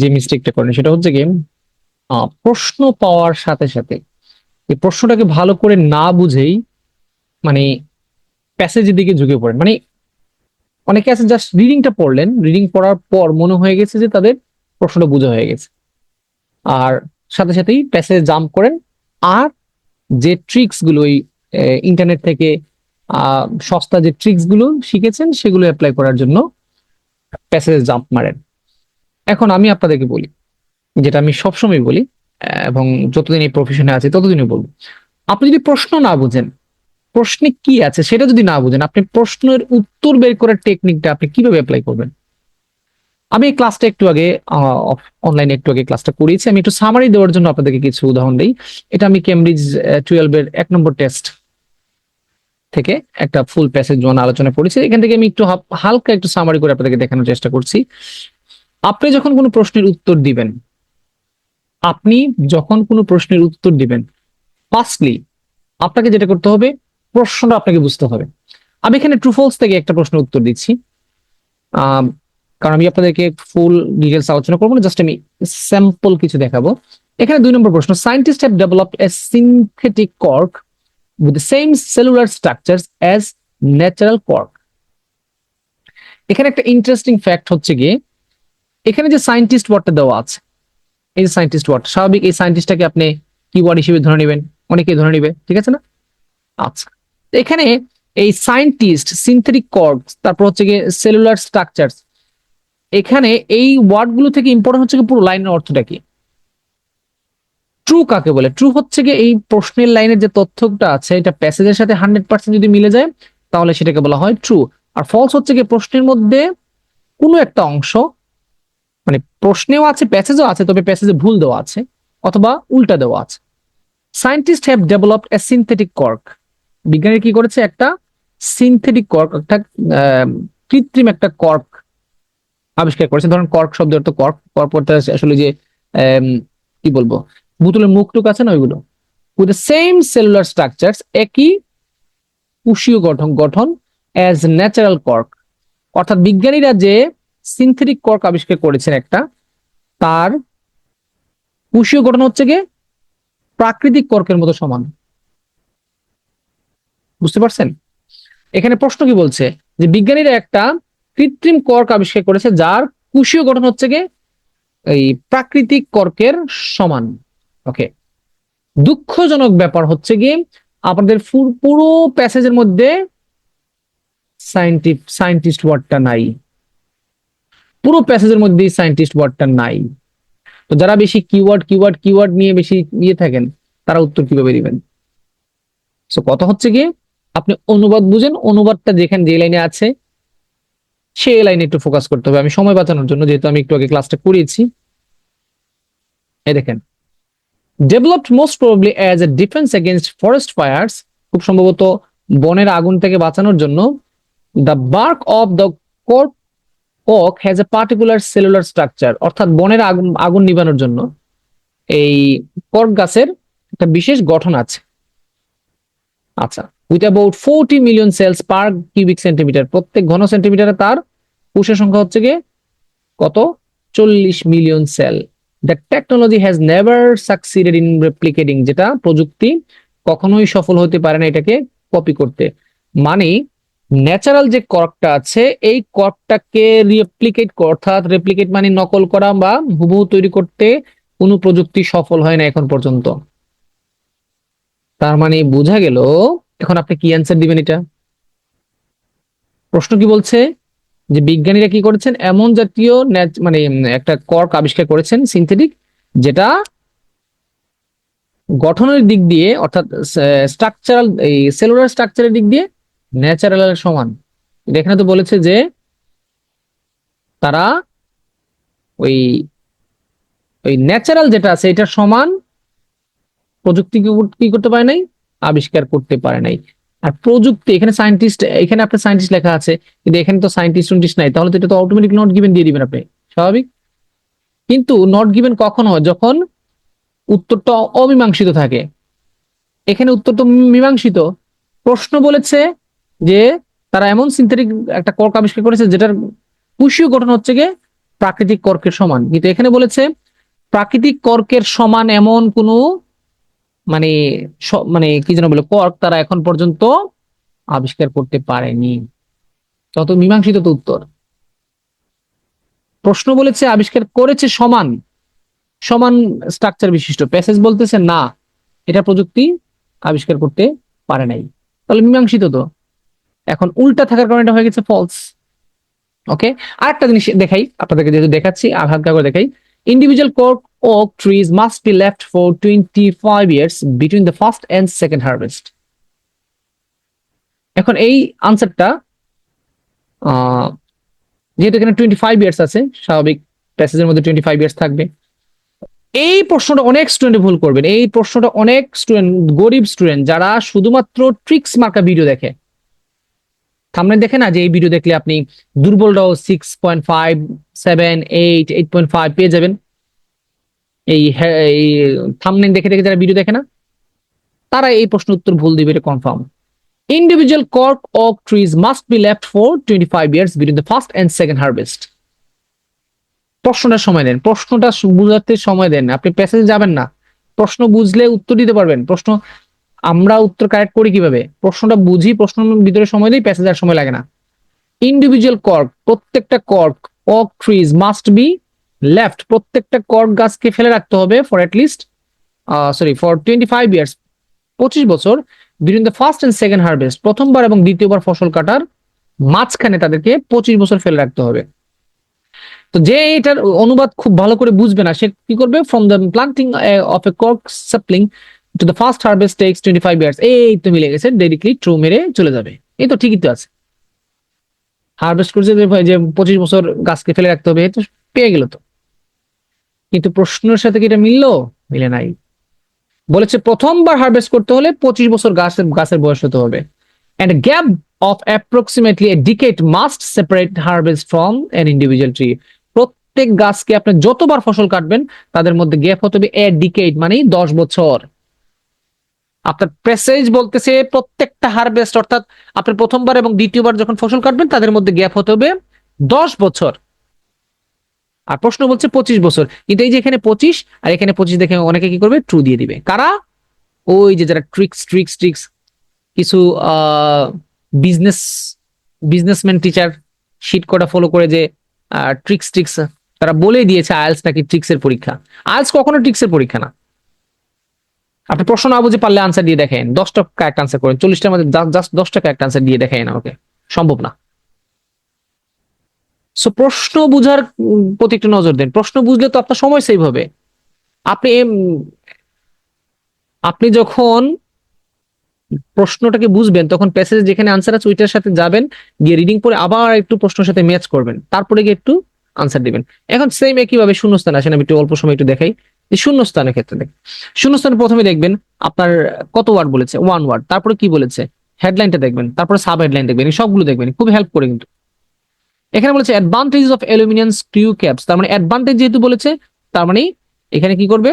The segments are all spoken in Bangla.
যে মিস্টেকটা করেন সেটা হচ্ছে আহ, প্রশ্ন পাওয়ার সাথে সাথে এই প্রশ্নটাকে ভালো করে না বুঝেই মানে প্যাসেজের দিকে ঝুঁকে পড়েন। মানে অনেকে আছে জাস্ট রিডিংটা পড়লেন রিডিং পড়ার পর মনে হয়ে গেছে যে তাদের প্রশ্নটা বোঝা হয়ে গেছে। আর সাথে সাথেই প্যাসেজ জাম্প করেন। আর যে ট্রিক্সগুলো ওই ইন্টারনেট থেকে সস্তা যে ট্রিক্সগুলো শিখেছেন সেগুলো অ্যাপ্লাই করার জন্য প্যাসেজ জাম্প মারেন। এখন আমি আপনাদেরকে বলি, যেটা আমি সবসময় বলি, এবং যতদিন এই প্রফেশনে আছে ততদিনই বলব। আপনি যদি প্রশ্ন না বুঝেন, প্রশ্নে কি আছে সেটা যদি না বুঝেন, আপনি প্রশ্নের উত্তর বের করার টেকনিকটা আপনি কীভাবে অ্যাপ্লাই করবেন? আমি এই ক্লাসটা একটু আগে অনলাইনে একটু আগে ক্লাসটা করিয়েছি। আমি একটু সামারি দেওয়ার জন্য আপনাদেরকে কিছু উদাহরণ দিই। এটা আমি কেমব্রিজ টুয়েলভের এক নম্বর টেস্ট থেকে একটা ফুল প্যাসেজ আলোচনা করেছি এখান থেকে আমি একটু হালকা একটু সামারি করে আপনাদেরকে দেখানোর চেষ্টা করছি। আপনি যখন কোনো প্রশ্নের উত্তর দিবেন, আপনি যখন কোনো প্রশ্নের উত্তর দিবেন ফার্স্টলি আপনাকে যেটা করতে হবে, প্রশ্নটা আপনাকে বুঝতে হবে। আমি এখানে ট্রু ফলস থেকে একটা প্রশ্নের উত্তর দিচ্ছি। কারণ আমি আপনাদেরকে ফুল ডিটেলস আলোচনা করব না জাস্ট আমি স্যাম্পল কিছু দেখাবো। এখানে দুই নম্বর প্রশ্ন scientist have developed a synthetic cork with same cellular structure as natural cork এখানে একটা ইন্টারেস্টিং ফ্যাক্ট হচ্ছে গিয়ে এখানে যে সায়েন্টিস্ট ওয়ার্ডটা দেওয়া আছে, এই যে সায়েন্টিস্ট ওয়ার্ড স্বাভাবিক এই সায়েন্টিস্টটাকে আপনি কিওয়ার্ড হিসেবে ধরে নেবেন, অনেকেই ধরে নেবে, ঠিক আছে না? আচ্ছা এখানে এই সায়েন্টিস্ট সিনথেটিক কর্ড তারপর হচ্ছে গিয়ে সেলুলার স্ট্রাকচার এখানে এই ওয়ার্ডগুলো থেকে ইম্পর্টেন্ট হচ্ছে পুরো লাইনের অর্থটা কি? ট্রু কাকে বলে? ট্রু হচ্ছে গিয়ে এই প্রশ্নের লাইনের যে তথ্যটা আছে, এটা প্যাসেজের সাথে হান্ড্রেড পার্সেন্ট যদি মিলে যায়, তাহলে সেটাকে বলা হয় ট্রু আর ফলস হচ্ছে গিয়ে প্রশ্নের মধ্যে কোনো একটা অংশ মানে প্রশ্নেও আছে, প্যাসেজও আছে, তবে প্যাসেজে ভুল দেওয়া আছে অথবা উল্টা দেওয়া আছে। Scientist have developed a synthetic cork বিজ্ঞানী কি করেছে? একটা সিনথেটিক কর্ক একটা কৃত্রিম একটা কর্ক আবিষ্কার করেছে। ধরেন কর্ক শব্দ অর্থ কর্ক কর্ক বলতে আসলে যে কি বলব? বোতলের মুখটুক আছে না ওইগুলো? With the same cellular structures একই কোষীয় গঠন গঠন অ্যাজ ন্যাচারাল কর্ক অর্থাৎ বিজ্ঞানীরা যে সিনথেটিক কর্ক আবিষ্কার করেছেন একটা। তার কোষীয় গঠন হচ্ছে গিয়ে প্রাকৃতিক কর্কের মতো সমান। বুঝতে পারছেন? এখানে প্রশ্ন কি বলছে? যে বিজ্ঞানীরা একটা কৃত্রিম কর্ক আবিষ্কার করেছে যার কোষীয় গঠন হচ্ছে গিয়ে এই প্রাকৃতিক কর্কের সমান। ওকে। দুঃখজনক ব্যাপার হচ্ছে গিয়ে আপনাদের পুরো প্যাসেজের মধ্যে সাইন্টিফ সায়েন্টিস্ট ওয়ার্ডটা নাই। পুরো প্যাসেজের মধ্যে সায়েন্টিস্ট ওয়ার্ডটা নাই। তো যারা বেশি কিওয়ার্ড কিওয়ার্ড কিওয়ার্ড নিয়ে বেশি ইয়ে থাকেন, তারা উত্তর কীভাবে দিবেন? সো কথা হচ্ছে গিয়ে, আপনি অনুবাদ বুঝেন, অনুবাদটা যেখানে যে লাইনে আছে সেই লাইনে একটু ফোকাস করতে হবে। আমি সময় বাঁচানোর জন্য, যেহেতু আমি একটু আগে ক্লাসটা করিয়েছি। এই দেখেন developed most probably as a defence against forest fires খুব সম্ভবত বনের আগুন থেকে বাঁচানোর জন্য the bark of the cork oak has a particular cellular structure অর্থাৎ বনের আগুন আগুন নিবানোর জন্য এই কর্ক গাছের একটা বিশেষ গঠন আছে। আচ্ছা with about forty million cells per cubic centimetre প্রত্যেক ঘন সেন্টিমিটারে তার কোষের সংখ্যা হচ্ছে গিয়ে কত? চল্লিশ million cell the technology has never succeeded in replicating যেটা প্রযুক্তি কখনোই সফল হতে পারে না এটাকে কপি করতে। মানে ন্যাচারাল যে কর্কটা আছে, এই কর্কটাকে রেপ্লিকেট অর্থাৎ রেপ্লিকেট মানে নকল করা বা হুবহু তৈরি করতে কোনো প্রযুক্তি সফল হয় না এখন পর্যন্ত। তার মানে বোঝা গেল, এখন আপনি কি অ্যান্সার দিবেন এটা? প্রশ্ন কি বলছে? যে বিজ্ঞানীরা কি করেছেন? এমন জাতীয় মানে একটা কর্ক আবিষ্কার করেছেন সিনথেটিক যেটা গঠনের দিক দিয়ে, অর্থাৎ স্ট্রাকচারাল এই সেলুলার স্ট্রাকচারের দিক দিয়ে ন্যাচারাল সমান। এখানে তো বলেছে যে তারা ওই ওই ন্যাচারাল যেটা আছে, এটা সমান, প্রযুক্তি কি করতে পারে নাই? আবিষ্কার করতে পারে নাই। আর প্রযুক্তি, এখানে সায়েন্টিস্ট এখানে আপনার সায়েন্টিস্ট লেখা আছে, কিন্তু এখানে তো সায়েন্টিস্ট সায়েন্টিস্ট নাই। তাহলে তো এটা তো অটোমেটিক নট গিভেন দিয়ে দিবেন আপনি। স্বাভাবিক? কিন্তু নট গিভেন কখন হয়? যখন উত্তরটা অমীমাংসিত থাকে। এখানে উত্তর তো মীমাংসিত। প্রশ্ন বলেছে যে তারা এমন সিনথেটিক একটা কর্ক আবিষ্কার করেছে যেটার কুশীয় গঠন হচ্ছে গিয়ে প্রাকৃতিক কর্কের সমান। কিন্তু এখানে বলেছে প্রাকৃতিক কর্কের সমান এমন কোনো মানে মানে কি যেন বলে, কর্ক তারা এখন পর্যন্ত আবিষ্কার করতে পারেনি। তত মীমাংসিত তো উত্তর। প্রশ্ন বলেছে আবিষ্কার করেছে সমান সমান স্ট্রাকচার বিশিষ্ট। প্যাসেজ বলতেছে না, এটা প্রযুক্তি আবিষ্কার করতে পারে নাই। তাহলে মীমাংসিত তো। এখন উল্টা থাকার কারণে এটা হয়ে গেছে ফলস ওকে আরেকটা জিনিস দেখাই, আপনাদেরকে যেহেতু দেখাচ্ছি, আর হালকা করে দেখাই। Individual cork oak trees must be left for twenty five years between the first and second harvest এখন এই আনসারটা যেহেতু এখানে টোয়েন্টি ফাইভ ইয়ার্স আছে, স্বাভাবিক প্যাসেজের মধ্যে টোয়েন্টি ফাইভ ইয়ার্স থাকবে। এই প্রশ্নটা অনেক স্টুডেন্ট ভুল করবেন। এই প্রশ্নটা অনেক স্টুডেন্ট গরিব স্টুডেন্ট যারা শুধুমাত্র ট্রিক্স মার্কা ভিডিও দেখে। সামনে দেখে না যে এই ভিডিও দেখলে আপনি দুর্বলরাও six point five seven eight eight point five পেয়ে যাবেন। এই এই দেখে দেখে যারা ভিডিও দেখে না, তারা এই প্রশ্ন উত্তর ভুল দিবে, এটা confirm individual cork oak trees must be left for twenty five years between the first and second harvest প্রশ্নটা সময় দেন, প্রশ্নটা বুঝাতে সময় দেন আপনি প্যাসেজে যাবেন না। প্রশ্ন বুঝলে উত্তর দিতে পারবেন। প্রশ্ন আমরা উত্তর কারেক্ট করি কীভাবে? প্রশ্নটা বুঝি, প্রশ্ন ভিতরে সময় দিই প্যাসেজ আর সময় লাগে না। ইন্ডিভিজুয়াল কর্ক প্রত্যেকটা cork oak trees must be left প্রত্যেকটা কর্ক গাছকে ফেলে রাখতে হবে for least sorry for twenty five years পঁচিশ বছর between the first and second harvest প্রথমবার এবং দ্বিতীয়বার ফসল কাটার মাঝখানে তাদেরকে পঁচিশ বছর ফেলে রাখতে হবে। তো যে এটার অনুবাদ খুব ভালো করে বুঝবে না, সে কি করবে? From the planting of a cork sapling to the first harvest takes twenty five years এই তো মিলে গেছে ডাইরেক্টলি ট্রু মেরে চলে যাবে। এই তো ঠিকই তো আছে। হারভেস্ট করছে যে পঁচিশ বছর গাছকে ফেলে রাখতে হবে তো পেয়ে গেল তো। কিন্তু প্রশ্নের সাথে কি এটা মিললো? মিলে নাই। বলেছে, প্রথমবার হারভেস্ট করতে হলে পঁচিশ বছর গাছের গাছের বয়স হতে হবে। And gap of approximately decade must separate harvest from an individual tree প্রত্যেক গাছকে আপনি যতবার ফসল কাটবেন, তাদের মধ্যে গ্যাপ হতে হবে এ ডিকেট মানে দশ বছর। আপনার প্রেসেজ বলতেছে প্রত্যেকটা হারভেস্ট অর্থাৎ আপনি প্রথমবার এবং দ্বিতীয়বার যখন ফসল কাটবেন, তাদের মধ্যে গ্যাপ হতে হবে দশ বছর। আর প্রশ্ন বলছে পঁচিশ বছর। কিন্তু এই যে এখানে পঁচিশ, আর এখানে পঁচিশ দেখে অনেকে কি করবে? ট্রু দিয়ে দিবে। কারা? ওই যে যারা ট্রিক্স ট্রিক্স ট্রিক্স কিছু বিজনেস বিজনেসম্যান টিচার শিট কটা ফলো করে যে ট্রিক্স ট্রিক্স তারা বলেই দিয়েছে আয়েলস নাকি ট্রিক্স এর পরীক্ষা। আয়েলস কখনো ট্রিক্স এর পরীক্ষা না। আপনি প্রশ্ন না বুঝে পারলে আনসার দিয়ে দেখেন। দশটা কারেক্ট আনসার করেন। চল্লিশটার মধ্যে জাস্ট দশটা কারেক্ট আনসার দিয়ে দেখেন ওকে সম্ভব না। সো প্রশ্ন বুঝার প্রতি একটু নজর দেন। প্রশ্ন বুঝলে তো আপনার সময় সেভ হবে। আপনি আপনি যখন প্রশ্নটাকে বুঝবেন, তখন প্যাসেজ যেখানে আনসার আছে, ওইটার সাথে যাবেন, গিয়ে রিডিং পরে আবার একটু প্রশ্নের সাথে ম্যাচ করবেন। তারপরে গিয়ে একটু আনসার দিবেন। এখন সেম একইভাবে শূন্যস্থান আসেন, আমি একটু অল্প সময় একটু দেখাই। এই শূন্যস্থানের ক্ষেত্রে দেখ শূন্যস্থানে প্রথমে দেখবেন আপনার কত ওয়ার্ড বলেছে? One word. তারপরে কি বলেছে? হেডলাইনটা দেখবেন, তারপরে সাব হেডলাইন দেখবেন সবগুলো দেখবেন খুব হেল্প করে কিন্তু। এখানে বলেছে advantage of aluminium screw caps তার মানে অ্যাডভান্টেজ যেহেতু বলেছে, তার মানে এখানে কি করবে?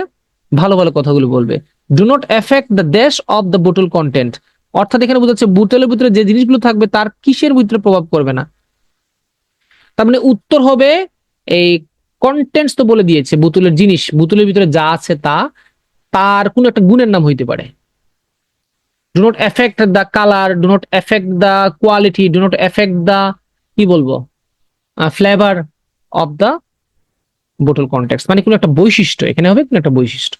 ভালো ভালো কথাগুলো বলবে। Do not affect the dash of the bottle content অর্থাৎ এখানে বোঝাচ্ছে বোতলের ভিতরে যে জিনিসগুলো থাকবে, তার কিসের ভিতরে প্রভাব করবে না। তার মানে উত্তর হবে এই কন্টেন্টস তো বলে দিয়েছে, বোতলের জিনিস, বোতলের ভিতরে যা আছে তা, তার কোনো একটা গুণের নাম হইতে পারে। Do not affect the colour do not affect the quality do not affect the কি বলব? Flavour of the bottle contents মানে কোনো একটা বৈশিষ্ট্য, এখানে হবে কোনো একটা বৈশিষ্ট্য।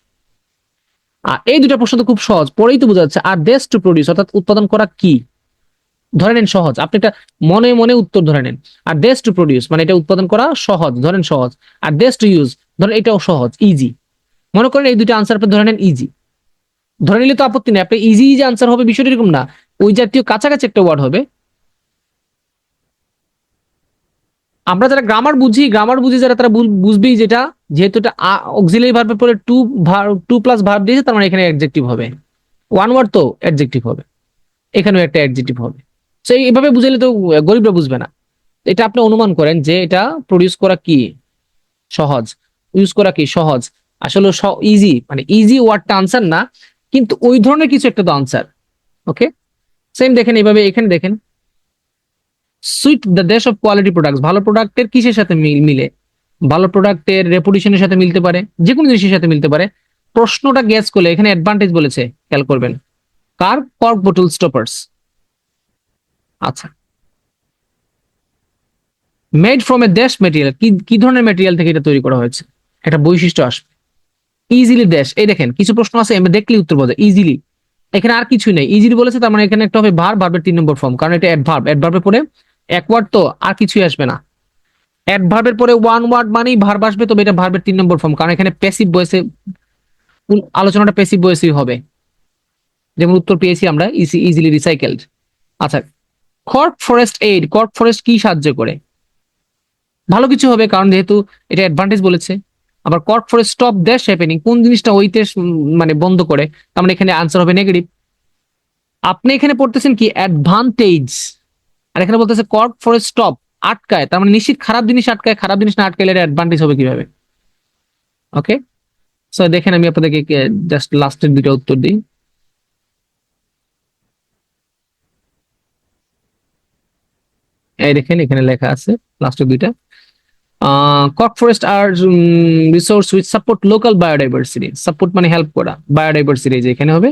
আর এই দুটা প্রশ্ন তো খুব সহজ, পরেই তো বোঝা যাচ্ছে আর দেশ টু প্রডিউস অর্থাৎ উৎপাদন করা কি? ধরে নেন সহজ। আপনি এটা মনে মনে উত্তর ধরে নেন। আর দেশ টু প্রডিউস মানে এটা উৎপাদন করা সহজ ধরেন সহজ। আর দেশ টু ইউজ ধরেন এটাও সহজ ইজি মনে করেন এই দুটো আনসার আপনি ধরে নেন ইজি ধরে নিলে তো আপত্তি নেই, আপনি ইজি যে আনসার হবে বিষয়টা এরকম না। ওই জাতীয় কাছাকাছি একটা ওয়ার্ড হবে। আমরা যারা গ্রামার বুঝি গ্রামার বুঝি যারা তারা বুঝ- বুঝবেই যেটা। যেহেতু এটা অক্সিলারি ভার্বের পরে টু টু প্লাস ভার্ব দিয়েছে, তার মানে এখানে অ্যাডজেক্টিভ হবে। ওয়ান ওয়ার্ড তো অ্যাডজেক্টিভ হবে। এখানেও একটা অ্যাডজেক্টিভ হবে। তো এইভাবে বুঝাইলে তো গরিবরা বুঝবে না। এটা আপনি অনুমান করেন যে এটা প্রডিউস করা কি? সহজ। ইউজ করা কি? সহজ। আসলে ইজি মানে ইজি ওয়ার্ডটা আনসার না, কিন্তু ওই ধরনের কিছু একটা তো আনসার ওকে সেম দেখেন এইভাবে এখানে দেখেন। সুইট দ্য দেশ অফ কোয়ালিটি প্রোডাক্ট ভালো প্রোডাক্টের কিসের সাথে মিলে ভালো প্রোডাক্টের রেপুটেশনের সাথে মিলতে পারে যে কোনো জিনিসের সাথে মিলতে পারে। প্রশ্নটা গ্যাস করলে, এখানে অ্যাডভান্টেজ বলেছে, খেয়াল করবেন। কার? কর্ক বোটল স্টপার্স আচ্ছা। Made from a dash material কি কি ধরনের মেটেরিয়াল থেকে এটা তৈরি করা হয়েছে? একটা বৈশিষ্ট্য আসবে। ইজিলি ড্যাশ এই দেখেন, কিছু প্রশ্ন আছে আমি দেখলেই উত্তর বোঝা ইজিলি এখানে আর কিছুই নেই ইজিলি বলেছে, তার মানে এখানে একটা হবে ভার ভার্বের তিন নম্বর ফর্ম কারণ এটা অ্যাডভার্ব অ্যাডভার্বের পরে এক ওয়ার্ড তো আর কিছুই আসবে না। অ্যাডভার্বের পরে ওয়ান ওয়ার্ড মানেই ভার্ব আসবে, তবে এটা ভার্বের তিন নম্বর ফর্ম কারণ এখানে প্যাসিভ বয়সে আলোচনাটা প্যাসিভ বয়সেই হবে। যেমন উত্তর পেয়েছি আমরা ইজি ইজিলি রিসাইকেলড আচ্ছা cork forest aid cork forest কি সাহায্য করে? ভালো কিছু হবে, কারণ যেহেতু এটা অ্যাডভান্টেজ বলেছে। আবার cork forest stop dash happening কোন জিনিসটা হইতে মানে বন্ধ করে, তার মানে এখানে আনসার হবে নেগেটিভ আপনি এখানে পড়তেছেন কি অ্যাডভান্টেজ আর এখানে বলতেছে কর্ক ফরেস্ট স্টপ আটকায়, তার মানে নিশ্চিত খারাপ জিনিস আটকায়, খারাপ জিনিস না আটকাইলে এটা অ্যাডভান্টেজ হবে কীভাবে? ওকে সো দেখেন আমি আপনাদেরকে জাস্ট লাস্টের দুটো উত্তর দিই। এই দেখেন, এখানে লেখা আছে লাস্টের দুইটা। Cork forest R resource with support local biodiversity support মানে হেল্প করা বায়োডাইভার্সিটি যে এখানে হবে।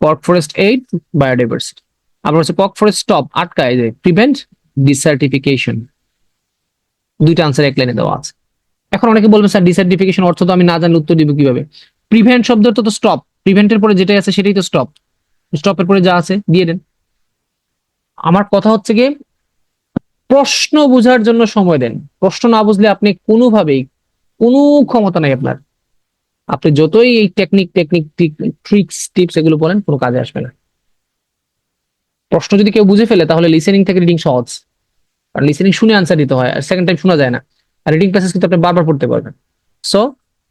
কর্ক ফরেস্ট এইড বায়োডাইভার্সিটি আবার হচ্ছে কর্ক ফরেস্ট স্টপ আটকায় যে প্রিভেন্ট ডিসার্টিফিকেশন দুইটা আনসার এক লাইনে দেওয়া আছে। এখন অনেকে বলবে, স্যার ডিসার্টিফিকেশন অর্থ তো আমি না জানলে উত্তর দিব কীভাবে? প্রিভেন্ট শব্দের তো স্টপ প্রিভেন্টের পরে যেটাই আছে, সেটাই তো স্টপ স্টপের পরে যা আছে, দিয়ে দেন। আমার কথা হচ্ছে গিয়ে প্রশ্ন বোঝার জন্য সময় দেন। প্রশ্ন না বুঝলে আপনি কোনোভাবেই কোনো ক্ষমতা নাই আপনার। আপনি যতই এই টেকনিক টেকনিক ট্রিক্স টিপস এগুলো বলেন, কোনো কাজে আসবে না। প্রশ্ন যদি কেউ বুঝে ফেলে, তাহলে লিসেনিং থেকে রিডিং সহজ। আর লিসেনিং শুনে আনসার দিতে হয়, আর সেকেন্ড টাইম শোনা যায় না। আর রিডিং প্যাসেজ কিন্তু আপনি বারবার পড়তে পারবেন। সো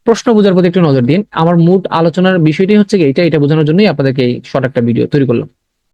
প্রশ্ন বোঝার প্রতি একটু নজর দিন। আমার মুড আলোচনার বিষয়টি হচ্ছে কি এটা এটা বোঝানোর জন্যই আপনাদেরকে এই শর্ট একটা ভিডিও তৈরি করলাম।